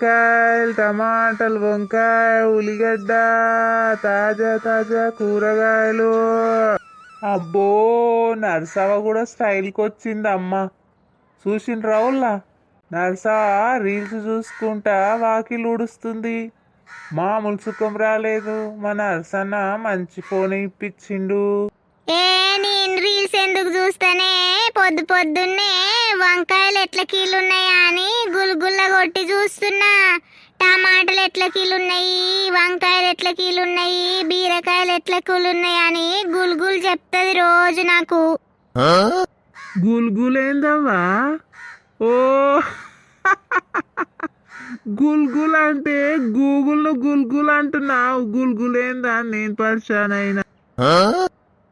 బీరకాయలు టమాటాలు వంకాయ ఉల్లిగడ్డ తాజా తాజా కూరగాయలు. అబ్బో నర్సవ కూడా స్టైల్కి వచ్చింది అమ్మ చూసిన రావుల్లా? నర్సవ రీల్స్ చూసుకుంటా వాకిలు ఊడుస్తుంది. మామూలు సుఖం రాలేదు. మా నర్సన్న మంచి ఫోన్ ఇప్పించిండు. ఏ నేను రీల్స్ ఎందుకు చూస్తానే? పొద్దు పొద్దున్నే వంకాయలు ఎట్ల కీలున్నాయా అని గుల్గుల్ల కొట్టి చూస్తున్నా. టమాటాలు ఎట్ల కీలున్నాయి వంకాయలు ఎట్ల కీలున్నాయి బీరకాయలు ఎట్ల కీలున్నాయి అని గుల్గుల్ చెప్తుంది రోజు నాకు. గుల్గులేందవ్వా? ఓ. గుల్గుల్ అంటే గూగుల్ను గుల్గుల్ అంటున్నావు. గుల్గులేందా? నేను పరిశాన్ అయినా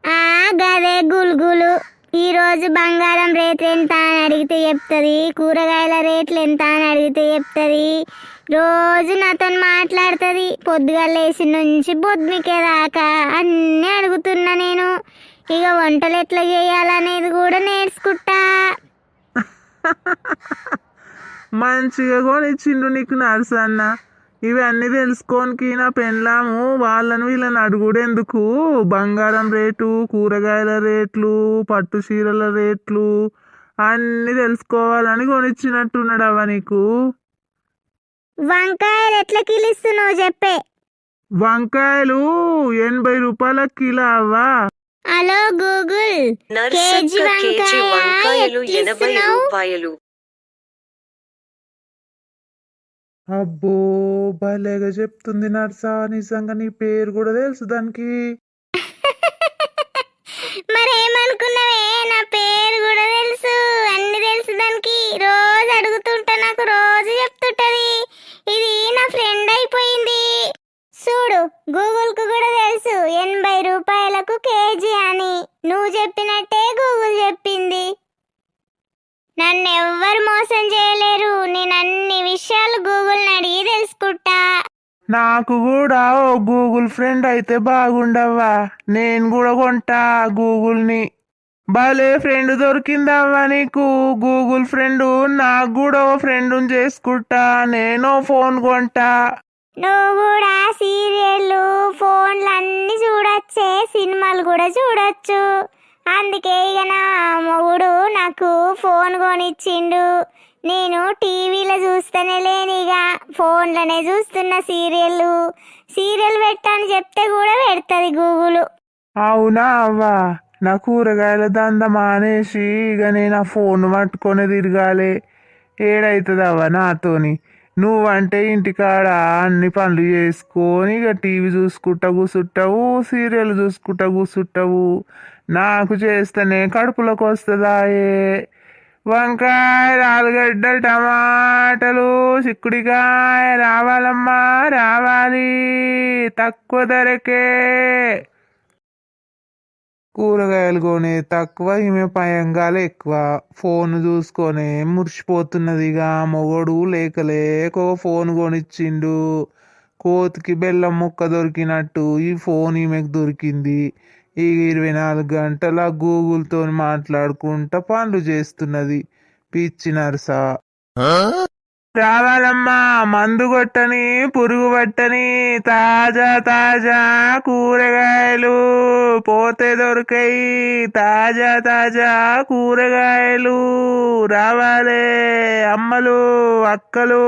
ఆ గదే గుల్గులు. ఈ రోజు బంగారం రేట్ ఎంత అని అడిగితే చెప్తుంది. కూరగాయల రేట్లు ఎంత అని అడిగితే చెప్తుంది. రోజు నాతో మాట్లాడుతుంది. పొద్దుగా లేచి నుంచి పొద్దుకే దాకా అన్నీ అడుగుతున్నా నేను. ఇక వంటలు ఎట్లా చేయాలనేది కూడా నేర్చుకుంటా. మంచిగా కొనిచ్చిండు నీకు నర్సన్న. ఇవన్నీ తెలుసుకోనికి నా పెళ్ళాము వాళ్ళని వీళ్ళని అడుగుడెందుకు బంగారం రేటు కూరగాయల రేట్లు పట్టు చీరల రేట్లు అన్నీ తెలుసుకోవాలని కొనిచ్చినట్టున్నాడు అవ్వ నీకు. వంకాయలు ఎట్లా కిలిస్తున్నావు చెప్పే? వంకాయలు ఎనభై రూపాయల కిలో అవ్వా. హలో గూగుల్ కేజీ వంకాయలు ఎనభై? రూపాయలు. అబ్బో భలేగా చెప్తుంది నర్సా నిజంగా నీ పేరు కూడా తెలుసు దానికి. మరేమనుకున్నావే? నాకు కూడా ఓ గూగుల్ ఫ్రెండ్ అయితే బాగుండవ్వా. నేను కూడా కొంటా గూగుల్ని. భలే ఫ్రెండ్ దొరికిందవ్వా నీకు. గూగుల్ ఫ్రెండ్ నాకు కూడా ఓ ఫ్రెండ్ చేసుకుంటా. నేను ఫోన్ కొంటా. నువ్వు కూడా సీరియళ్ళు ఫోన్లు అన్ని చూడొచ్చే సినిమాలు కూడా చూడొచ్చు. అందుకే ఇక నా మొగుడు నాకు ఫోన్ కొనిచ్చిండు. నేను టీవీలో చూస్తూనే లేని ఇక ఫోన్లోనే చూస్తున్న సీరియళ్ళు సీరియల్ పెట్టని చెప్తే కూడా పెడుతుంది గూగుల్. అవునా అవ్వా? నా కూరగాయల దంద మానేసి ఇక నేను ఆ ఫోన్ పట్టుకొని తిరగాలి. ఏడైతుందవ్వా నాతోని? నువ్వంటే ఇంటికాడ అన్ని పనులు చేసుకొని ఇక టీవీ చూసుకుంటా కూసుంటావు సీరియల్ చూసుకుంటా కూసుంటావు. నాకు చేస్తేనే కడుపులోకి వస్తుందా ఏ వంకాయ ఆలుగడ్డలు టమాటలు చిక్కుడికాయ రావాలమ్మా రావాలి. తక్కువ ధరకే. కూరగాయలు కొనే తక్కువ ఈమె పయంగాలు ఎక్కువ. ఫోన్ చూసుకొని మురిసిపోతున్నదిగా మొగడు లేక లేక ఫోన్ కొనిచ్చిండు. కోతికి బెల్లం ముక్క దొరికినట్టు ఈ ఫోన్ ఈమెకు దొరికింది. ఈ ఇరవై నాలుగు గంటల గూగుల్తో మాట్లాడుకుంటా పనులు చేస్తున్నది. పిచ్చి నర్సా. రావాలమ్మా మందు కొట్టని పురుగు పట్టని తాజా తాజా కూరగాయలు పోతే దొరికాయి తాజా తాజా కూరగాయలు రావాలే అమ్మలు అక్కలు.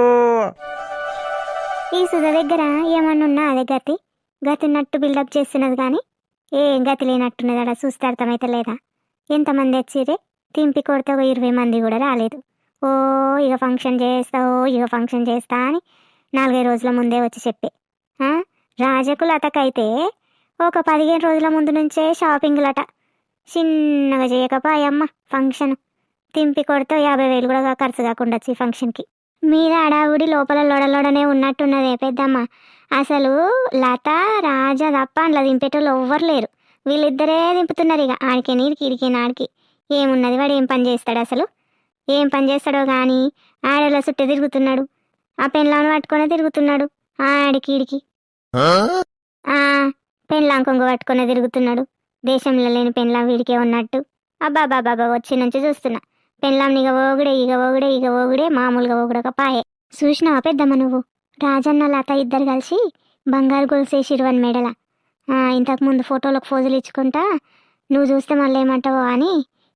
ఈ సుధ దగ్గర ఏమన్నా ఉన్నా అదే గతి? గతి నట్టు బిల్డప్ చేస్తున్నది కానీ ఏం గతి లేనట్టున్నది అక్కడ చూస్తే అర్థమైతే లేదా? ఎంతమంది వచ్చిరే తింపి కొడితే ఒక ఇరవై మంది కూడా రాలేదు. ఓ ఇక ఫంక్షన్ చేస్తా ఓ ఇక ఫంక్షన్ చేస్తా అని నాలుగైదు రోజుల ముందే వచ్చి చెప్పే. ఆ, రాజకు లతకైతే ఒక పదిహేను రోజుల ముందు నుంచే షాపింగ్లట. చిన్నగా చేయకపోయమ్మ ఫంక్షన్. తింపి కొడితే యాభై వేలు కూడా ఖర్చు కాకుండా వచ్చి ఫంక్షన్కి. మీద అడావుడి లోపల లొడలొడనే ఉన్నట్టున్నదే పెద్దమ్మ. అసలు లత రాజా తప్ప అందులో దింపేటోళ్ళు ఎవ్వరు లేరు. వీళ్ళిద్దరే దింపుతున్నారు ఇక. ఆడికి నీడికి ఇడికి నాడికి. ఏమున్నది వాడు? ఏం పని చేస్తాడు అసలు? ఏం పని చేస్తాడో కానీ ఆడల చుట్టూ తిరుగుతున్నాడు. ఆ పెన్లాను పట్టుకొని తిరుగుతున్నాడు. ఆడికి ఈడికి. ఆ? పెన్లాం కొంగు పట్టుకొని తిరుగుతున్నాడు. దేశంలో లేని పెన్లాం వీడికే ఉన్నట్టు. అబ్బా బాబా వచ్చి నుంచి చూస్తున్నా. పెళ్ళాం ఇక ఓగుడే ఇక ఓగుడే ఇక ఓగుడే మామూలుగా ఓగుడక పాయే. చూసినావా పెద్దమ్మ నువ్వు? రాజన్న లత ఇద్దరు కలిసి బంగారు గొలుసేసిరు అని మెడల. ఇంతకుముందు ఫోటోలకు ఫోజులు ఇచ్చుకుంటా నువ్వు చూస్తే మళ్ళీ ఏమంటావో అని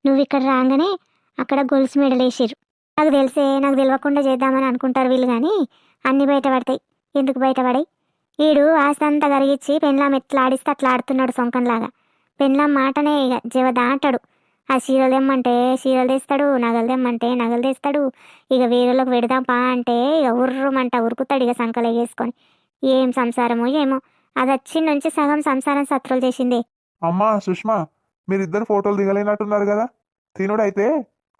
నువ్వు ఇక్కడ రాగానే అక్కడ గొలుసు మెడలేసిరు నాకు తెలిసే నాకు తెలియకుండా చేద్దామని అనుకుంటారు వీళ్ళు కానీ అన్నీ బయటపడతాయి ఎందుకు బయటపడాయి వీడు ఆస్తంతా కరిగిచ్చి పెన్లాం ఎట్లా ఆడిస్తే అట్లా ఆడుతున్నాడు సొంకంలాగా. పెన్లాం మాటనే ఇక జీవ దాటాడు ఆ చీరలు తెమ్మంటే చీరలు తెస్తాడు నగలు తెమ్మంటే నగలు తెస్తాడు. ఇక వేరేలోకి పెడదాం పా అంటే ఇక ఉర్రుమంట ఉరుకుతాడు ఇక సంకలు వేసుకొని ఏం సంసారమో ఏమో. అది వచ్చి నుంచి సగం సంసారం సత్రులు చేసింది. అమ్మా సుష్మా మీరిద్దరు ఫోటోలు దిగలేనట్టున్నారు కదా? తినుడైతే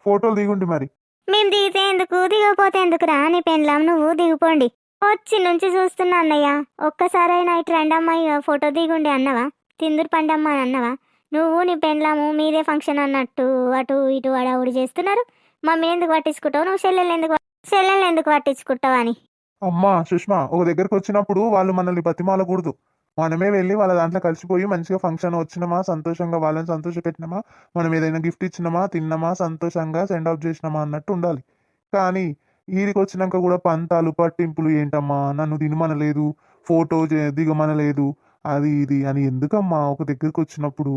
ఫోటోలు దిగుండి మరి. మేము దిగితే ఎందుకు? దిగకపోతే ఎందుకురా? నీ పెన్లాం నువ్వు దిగిపోండి. వచ్చి నుంచి చూస్తున్నా అన్నయ్య. ఒక్కసారైనా ఇటు రండమ్మా ఇక ఫోటో దిగుండి అన్నవా? తిందురు పండమ్మా అని అన్నవా? నువ్వు నీ పెండ్లాము మీదే ఫంక్షన్ అన్నట్టు అటు ఇటు అడావుడి చేస్తున్నారు. మమ్మీ ఎందుకు పట్టించుకుంటావు? నువ్వు చెల్లెలు ఎందుకు చెల్లెలు ఎందుకు పట్టించుకుంటావు అని. అమ్మా సుష్మా ఒక దగ్గరకు వచ్చినప్పుడు వాళ్ళు మనల్ని బతిమాలకూడదు. మనమే వెళ్ళి వాళ్ళ దాంట్లో కలిసిపోయి మంచిగా ఫంక్షన్ వచ్చినామా సంతోషంగా వాళ్ళని సంతోష పెట్టినమా మనం ఏదైనా గిఫ్ట్ ఇచ్చినామా తిన్నామా సంతోషంగా సెండ్ ఆఫ్ చేసినామా అన్నట్టు ఉండాలి. కానీ ఈడికి వచ్చినాక కూడా పంతాలు పట్టింపులు ఏంటమ్మా? నన్ను తినమనలేదు ఫోటో దిగమనలేదు అది ఇది అని ఎందుకమ్మా ఒక దగ్గరకు వచ్చినప్పుడు?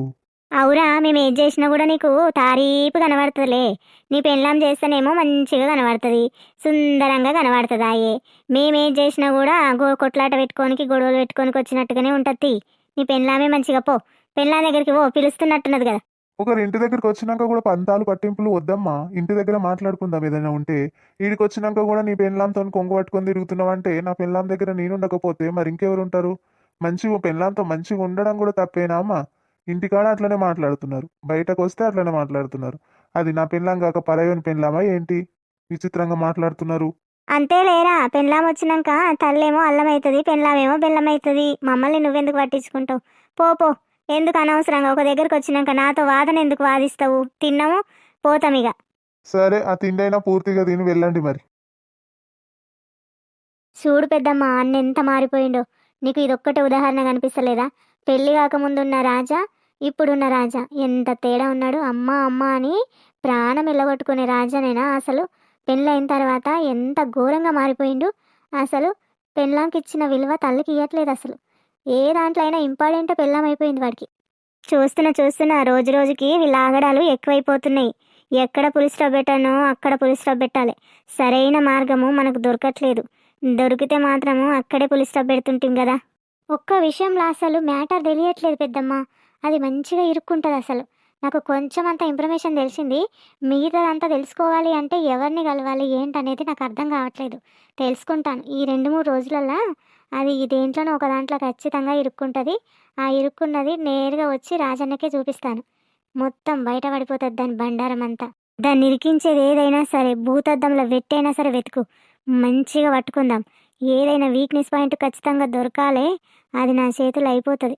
అవురా మేము ఏం చేసినా కూడా నీకు తారీపు కనబడుతుందిలే. నీ పెళ్ళాం చేస్తేనేమో మంచిగా కనబడుతుంది సుందరంగా కనబడుతుంది అయ్యే మేమేం చేసినా కూడా గో కొట్లాట పెట్టుకోనికి గొడవలు పెట్టుకోనికి వచ్చినట్టుగానే ఉంటుంది. నీ పెళ్ళామే మంచిగా పో. పెళ్ళాం దగ్గరికి పో పిలుస్తున్నట్టున్నది కదా. ఒకరి ఇంటి దగ్గరికి వచ్చినాక కూడా పంతాలు పట్టింపులు వద్దమ్మా. ఇంటి దగ్గర మాట్లాడుకుందాం ఏదైనా ఉంటే. ఈడికి వచ్చినాక కూడా నీ పెళ్ళాంతో కొంగు పట్టుకొని తిరుగుతున్నావంటే నా పెళ్ళాం దగ్గర నేను ఉండకపోతే మరి ఇంకెవరు ఉంటారు? మంచిగా పెళ్ళాంతో మంచిగా ఉండడం కూడా తప్పేనా అమ్మా? ఇంటికాడ అట్లనే మాట్లాడుతున్నారు. బయటకు వస్తే అట్లనే మాట్లాడుతున్నారు. అది నా పెళ్ళాం కాక పరయోని పెళ్ళామా ఏంటి? విచిత్రంగా మాట్లాడుతున్నారు. అంతే లేరా పెళ్ళాం వచ్చినాక తల్లేమో అల్లం అవుతుంది పెళ్ళామేమో బెల్లం అవుతుంది మమ్మల్ని నువ్వెందుకు పట్టించుకుంటావు? పో పో. ఎందుకు అనవసరంగా ఒక దగ్గరకు వచ్చినాక నాతో వాదన ఎందుకు వాదిస్తావు? తిన్నాము? పోతాం ఇక సరే ఆ తిండైనా పూర్తిగా తిని వెళ్ళండి మరి. చూడు పెద్దమ్మ అన్న ఎంత మారిపోయిండో. నీకు ఇదొక్కటే ఉదాహరణ కనిపిస్తలేదా? పెళ్ళి కాకముందున్న రాజా ఇప్పుడున్న రాజా. ఎంత తేడా ఉన్నాడు. అమ్మ అమ్మ అని ప్రాణం ఎల్లగొట్టుకునే రాజానేనా అసలు? పెళ్ళైన తర్వాత ఎంత ఘోరంగా మారిపోయిండు. అసలు పెళ్ళాంకి ఇచ్చిన విలువ తల్లికి ఇవ్వట్లేదు అసలు. ఏ దాంట్లో అయినా ఇంపార్టెంట్ పెళ్ళాం అయిపోయింది వాడికి. చూస్తున్నా చూస్తున్నా రోజు రోజుకి వీళ్ళ ఆగడాలు ఎక్కువైపోతున్నాయి. ఎక్కడ పులి స్టాప్ పెట్టానో అక్కడ పులి స్టాప్ పెట్టాలి. సరైన మార్గము మనకు దొరకట్లేదు. దొరికితే మాత్రము అక్కడే పులి స్టాప్ పెడుతుంటాం కదా. ఒక్క విషయంలో అసలు మ్యాటర్ తెలియట్లేదు పెద్దమ్మ. అది మంచిగా ఇరుక్కుంటుంది అసలు. నాకు కొంచెం అంత ఇన్ఫర్మేషన్ తెలిసింది. మిగతాదంతా తెలుసుకోవాలి అంటే ఎవరిని కలవాలి ఏంటనేది నాకు అర్థం కావట్లేదు. తెలుసుకుంటాను. ఈ రెండు మూడు రోజులల్లో అది దేంట్లోనో ఒక దాంట్లో ఖచ్చితంగా ఇరుక్కుంటుంది. ఆ ఇరుక్కున్నది నేరుగా వచ్చి రాజన్నకే చూపిస్తాను. మొత్తం బయట పడిపోతుంది దాని బండారం అంతా దాన్ని ఇరికించేది ఏదైనా సరే భూతద్దంలో వెట్టైనా సరే వెతుకు. మంచిగా పట్టుకుందాం. ఏదైనా వీక్నెస్ పాయింట్ ఖచ్చితంగా దొరకాలే అది నా చేతులు అయిపోతుంది.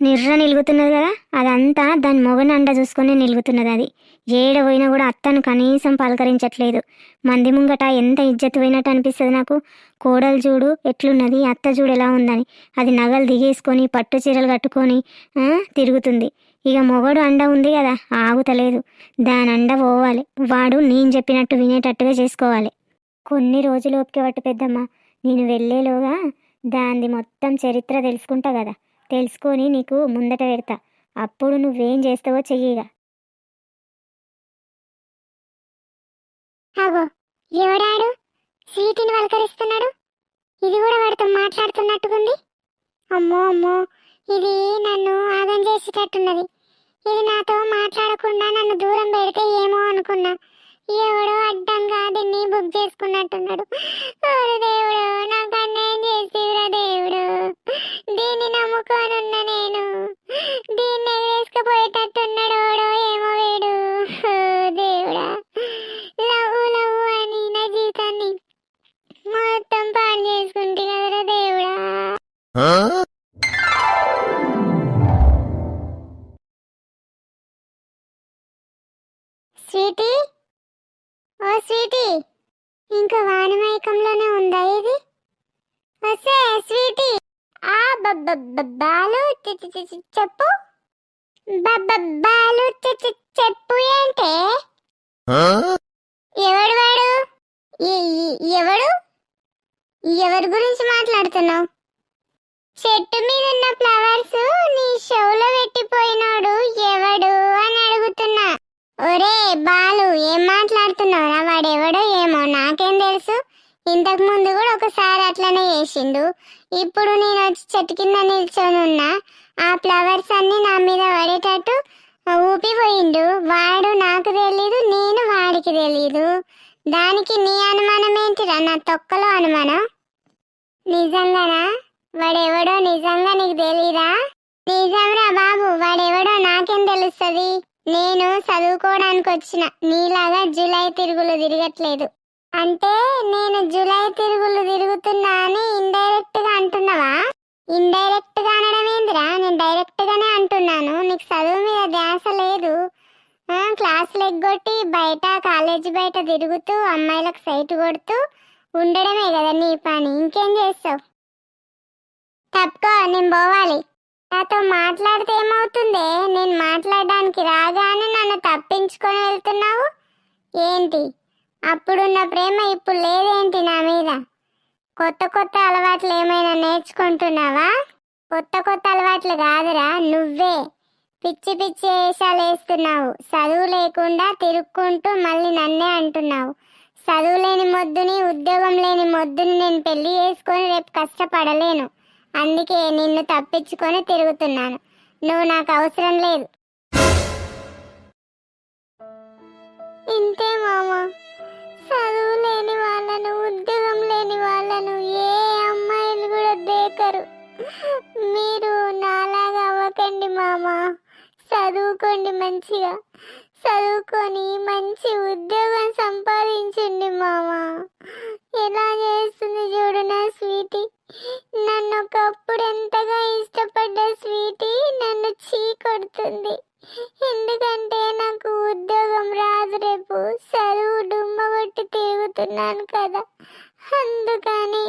నిర్ర నిలుగుతున్నది కదా అదంతా దాని మొగని అండ చూసుకొని నిలుగుతున్నది అది. ఏడ పోయినా కూడా అత్తను కనీసం పలకరించట్లేదు. మంది ముంగట ఎంత ఇజ్జత్ పోయినట్టు అనిపిస్తుంది నాకు. కోడలు చూడు ఎట్లున్నది అత్త చూడు ఎలా ఉందని. అది నగలు దిగేసుకొని పట్టు చీరలు కట్టుకొని తిరుగుతుంది. ఇక మొగడు అండ ఉంది కదా ఆగుతలేదు. దాని అండ పోవాలి. వాడు నేను చెప్పినట్టు వినేటట్టుగా చేసుకోవాలి. కొన్ని రోజులు ఓపిక పట్టు పెద్దమ్మ నేను వెళ్ళేలోగా దాన్ని మొత్తం చరిత్ర తెలుసుకుంటా కదా తెలుసుకొని నీకు ముందట పెడతా. అప్పుడు నువ్వేం చేస్తావో చెయ్యిగా. అగో ఎవడాడు? స్వీటిని వలకరిస్తున్నాడు? ఇది కూడా వాడితో మాట్లాడుతున్నట్టుకుంది అమ్మో అమ్మో ఇది నన్ను ఆగం చేసేటట్టున్నది. ఇది నాతో మాట్లాడకుండా నన్ను దూరం పెడితే ఏమో అనుకున్నా. ఎవడో అడ్డంగా దీన్ని బుక్ చేసుకున్నట్టున్నాడు. దేవుడు నాకు అన్యాయం చేసేవిరా దేవుడు? దీన్ని నమ్ముకోనున్న నేను. దీన్ని ఎగరేసుకుపోయేటట్టున్నాడు ఓడో ఏమో వీడు. దేవుడా లవ్వు లవ్వు అని నా జీవితాన్ని మొత్తం పాడు చేసుకుంటే కదరా దేవుడా. Sweetie sweetie. ఇంకా వానమైకంలోనే ఉందా ఇది? వస్తే స్వీటీ. ఆ బాలు చెప్పు. బాలు చెప్పు ఏంటే? ఎవడు వాడు? ఎవడు? ఎవరి గురించి మాట్లాడుతున్నావు? చెట్టు మీద ఉన్న ఫ్లవర్స్ నీ షోలో పెట్టిపోయినాడు ఎవడు అని ఒరే బాలు ఏం మాట్లాడుతున్నావురా? వాడెవడో ఏమో నాకేం తెలుసు. ఇంతకు ముందు కూడా ఒకసారి అట్లనే చేసిండు. ఇప్పుడు నేను వచ్చి చెట్టు కింద నిల్చొని ఉన్నా ఆ ఫ్లవర్స్ అన్ని నా మీద పడేటట్టు ఊపిపోయిండు వాడు నాకు తెలీదు నేను వాడికి తెలీదు. దానికి నీ అనుమానం ఏంటిరా? నా తొక్కలో అనుమానం? నిజంగానా? వాడెవడో నిజంగా నీకు తెలీదా? నిజంరా బాబు వాడెవడో నాకేం తెలుస్తుంది? నేను చదువుకోవడానికి వచ్చిన నీలాగా జూలై తిరుగులు తిరగట్లేదు. అంటే నేను జూలై తిరుగులు తిరుగుతున్నా అని ఇండైరెక్ట్గా అంటున్నావా? ఇండైరెక్ట్గా అనడం ఏందిరా? నేను డైరెక్ట్ గానే అంటున్నాను. నీకు చదువు మీద ధ్యాస లేదు. క్లాసులు ఎగ్గొట్టి బయట కాలేజీ బయట తిరుగుతూ అమ్మాయిలకు సైట్ కొడుతూ ఉండడమే కదా నీ పని. ఇంకేం చేస్తావు? తప్పుకో నేను పోవాలి. నాతో మాట్లాడితే ఏమవుతుంది? నేను మాట్లాడడానికి రాగానే నన్ను తప్పించుకొని వెళ్తున్నావు? ఏంటి? అప్పుడున్న ప్రేమ ఇప్పుడు లేదేంటి నా మీద? కొత్త కొత్త అలవాట్లు ఏమైనా నేర్చుకుంటున్నావా? కొత్త కొత్త అలవాట్లు కాదురా నువ్వే. పిచ్చి పిచ్చి వేషాలు వేస్తున్నావు. చదువు లేకుండా తిరుక్కుంటూ మళ్ళీ నన్నే అంటున్నావు. చదువు లేని మొద్దుని ఉద్యోగం లేని మొద్దుని నేను పెళ్ళి చేసుకొని రేపు కష్టపడలేను. అందుకే నిన్ను తప్పించుకొని తిరుగుతున్నాను. నువ్వు నాకు అవసరం లేదు. ఇంతే మామ. చదువు లేని వాళ్ళను ఉద్యోగం లేని వాళ్ళను ఏ అమ్మాయిలు కూడా దేకరు. మీరు నాలాగా అవ్వకండి మామ. చదువుకోండి మంచిగా. చదువుకొని మంచి ఉద్యోగం సంపాదించండి మామ. ఎలా చేస్తుంది చూడు నా స్వీటీ. నన్ను ఒకప్పుడు ఎంతగా ఇష్టపడ్డ స్వీటీ నన్ను చీ కొడుతుంది ఎందుకంటే నాకు ఉద్యోగం రాదు రేపు చదువు డుమ్మ కొట్టి తిరుగుతున్నాను కదా. అందుకని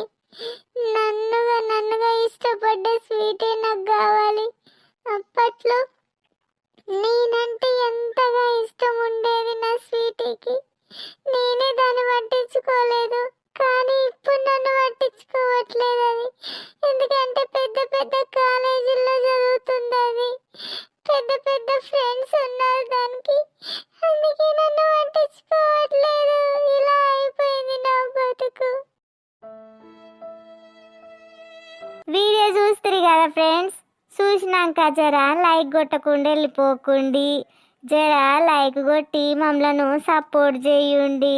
నన్నుగా నన్నుగా ఇష్టపడ్డ స్వీటీ నాకు కావాలి. అప్పట్లో నేనంటే ఎంతగా ఇష్టం ఉండేది నా స్వీటీకి. నేనే దాన్ని పట్టించుకోలేదు. కానీ ఇప్పుడు నన్ను పట్టించుకోవట్లేదు అది ఎందుకంటే పెద్ద పెద్ద కాలేజీల్లో చదువుతుంది అది. పెద్ద పెద్ద ఫ్రెండ్స్ ఉన్నారు దానికి. అందుకే నన్ను పట్టించుకోవట్లేదు. ఇలా అయిపోయింది నా బతుకు. వీడియో చూస్తారు కదా ఫ్రెండ్స్? చూసినాక జరా లైక్ కొట్టకుండా వెళ్ళిపోకండి. జరా లైక్ కొట్టి మమ్మలను సపోర్ట్ చేయండి.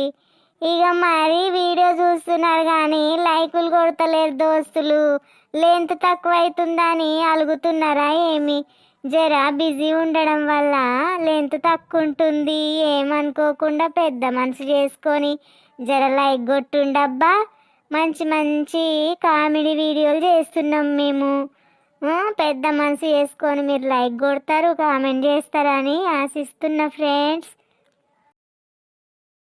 ఇక మరి వీడియో చూస్తున్నారు కానీ లైకులు కొడతలేరు దోస్తులు. లెంత్ తక్కువ అవుతుందని అలుగుతున్నారా ఏమి? జర బిజీ ఉండడం వల్ల లెంత్ తక్కువ ఉంటుంది ఏమనుకోకుండా పెద్ద మనసు చేసుకొని జర లైక్ కొట్టుండబ్బా. మంచి మంచి కామెడీ వీడియోలు చేస్తున్నాం మేము. పెద్ద మనసు చేసుకొని మీరు లైక్ కొడతారు కామెంట్ చేస్తారని ఆశిస్తున్న ఫ్రెండ్స్.